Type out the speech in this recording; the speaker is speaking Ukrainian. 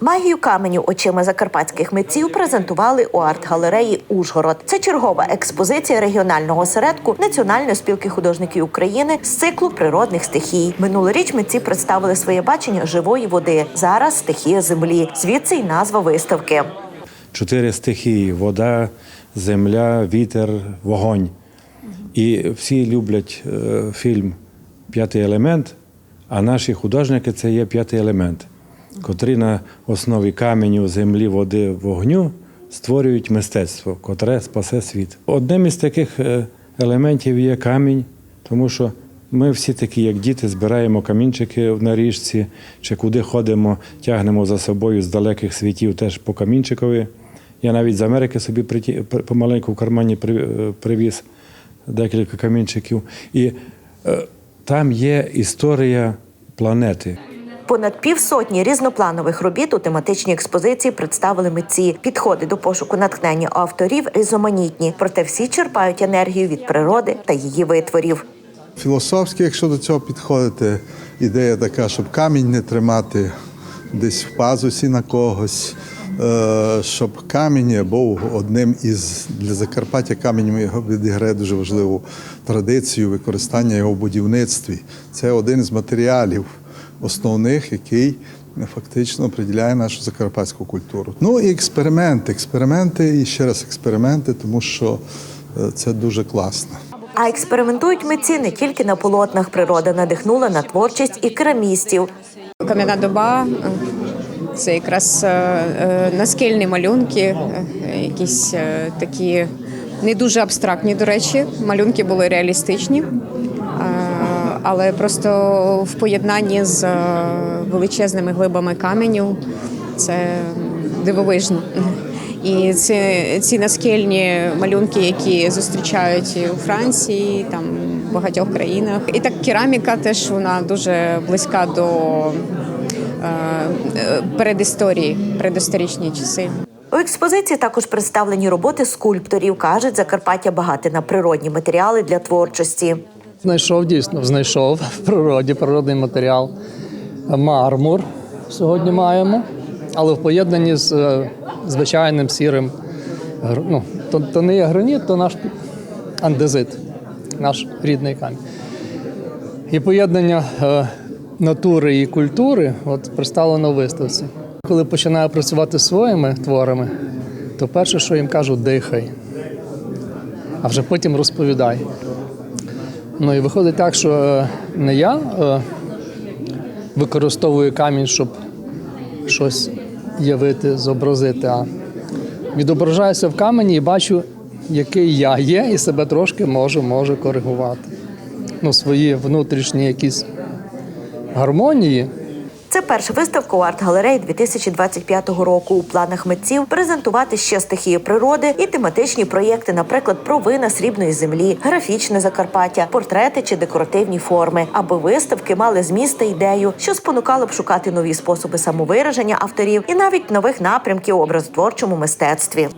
Магію каменю очима закарпатських митців презентували у арт-галереї Ужгород. Це чергова експозиція регіонального осередку Національної спілки художників України з циклу природних стихій. Минулоріч митці представили своє бачення живої води. Зараз стихія землі. Звідси й назва виставки. чотири стихії: вода, земля, вітер, вогонь. І всі люблять е, фільм П'ятий елемент, а наші художники це є п'ятий елемент, котрі на основі каменю, землі, води, вогню створюють мистецтво, котре спасе світ. Одним із таких е, елементів є камінь, тому що ми всі такі, як діти, збираємо камінчики на річці, чи куди ходимо, тягнемо за собою з далеких світів теж по камінчикові. Я навіть з Америки собі помаленьку в кармані е, привіз декілька камінчиків. І е, там є історія планети. Понад півсотні різнопланових робіт у тематичній експозиції представили митці. Підходи до пошуку натхнення авторів різноманітні, проте всі черпають енергію від природи та її витворів. Філософськи, якщо до цього підходити, ідея така, щоб камінь не тримати десь в пазусі на когось, е, щоб камінь був одним із для Закарпаття камінь відіграє дуже важливу традицію використання його в будівництві. Це один із матеріалів основних, який фактично определяє нашу закарпатську культуру. Ну і експерименти, експерименти і ще раз експерименти, тому що е, це дуже класно. А експериментують митці не тільки на полотнах. Природа надихнула на творчість і керамістів. Кам'яна доба е, це якраз е, е, малюнки, якісь такі не дуже абстрактні, до речі. Малюнки були реалістичні, але просто в поєднанні з е, величезними глибами каменю це дивовижно. І ці, ці наскельні малюнки, які зустрічають у Франції, там в багатьох країнах. І так кераміка теж вона дуже близька до е, е, передісторії, передісторичні часи. У експозиції також представлені роботи скульпторів. кажуть, Закарпаття багате на природні матеріали для творчості. Знайшов дійсно, знайшов в природі природний матеріал. Мармур сьогодні маємо, але в поєднанні з е, звичайним сірим. Ну, то, то не є граніт, то наш андезит, наш рідний камінь. І поєднання е, натури і культури от, представлено в виставці. Коли починаю працювати своїми творами, то перше, що їм кажу, дихай, а вже потім розповідай. Ну і виходить так, що е, не я е, використовую камінь, щоб щось явити, зобразити, а відображаюся в камені і бачу, який я є, і себе трошки можу, можу коригувати. Ну, свої внутрішні якісь гармонії. Це перша виставка у арт-галереї 2025 року. У планах митців презентувати ще стихії природи і тематичні проєкти, наприклад, про вина срібної землі, графічне Закарпаття, портрети чи декоративні форми, аби виставки мали зміст та ідею, що спонукало б шукати нові способи самовираження авторів і навіть нових напрямків у образотворчому мистецтві.